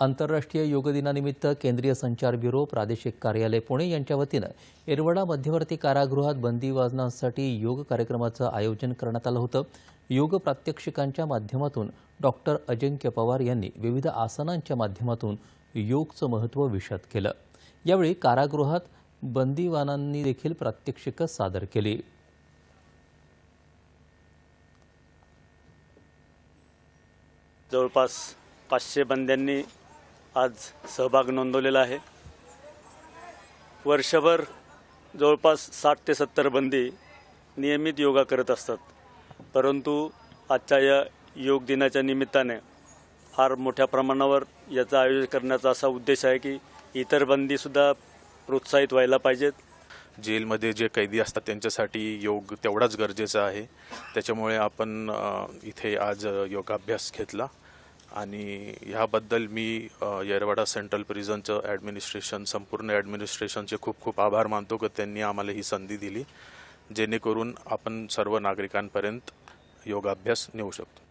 आंतरराष्ट्रीय योग दिनानिमित्त केंद्रीय संचार ब्युरो प्रादेशिक कार्यालय पुणे यांच्या वतीनं येरवडा मध्यवर्ती कारागृहात बंदीवाजनांसाठी योग कार्यक्रमाचं आयोजन करण्यात आलं होतं. योग प्रात्यक्षिकांच्या माध्यमातून डॉक्टर अजिंक्य पवार यांनी विविध आसनांच्या माध्यमातून योगचं महत्त्व विशद केलं. यावेळी कारागृहात बंदीवानांनी देखील प्रात्यक्षिकं सादर केली. जवळपास पाचशे बंद्यांनी आज सहभाग नोंदवलेला आहे. वर्षभर जवळपास साठ ते सत्तर बंदी नियमित योगा करत असतात. परंतु आजच्या या योग दिनाच्या निमित्ताने फार मोठ्या प्रमाणावर याचं आयोजन करण्याचा असा उद्देश आहे की इतर बंदीसुद्धा प्रोत्साहित व्हायला पाहिजेत. जेलमध्ये जे कैदी असतात त्यांच्यासाठी योग तेवढाच गरजेचा आहे. त्याच्यामुळे आपण इथे आज योगाभ्यास घेतला. आणि ह्याबद्दल मी येरवाडा सेंट्रल प्रिझनचं ॲडमिनिस्ट्रेशन संपूर्ण ॲडमिनिस्ट्रेशनचे खूप खूप आभार मानतो की त्यांनी आम्हाला ही संधी दिली जेणेकरून आपण सर्व नागरिकांपर्यंत योगाभ्यास नेऊ शकतो.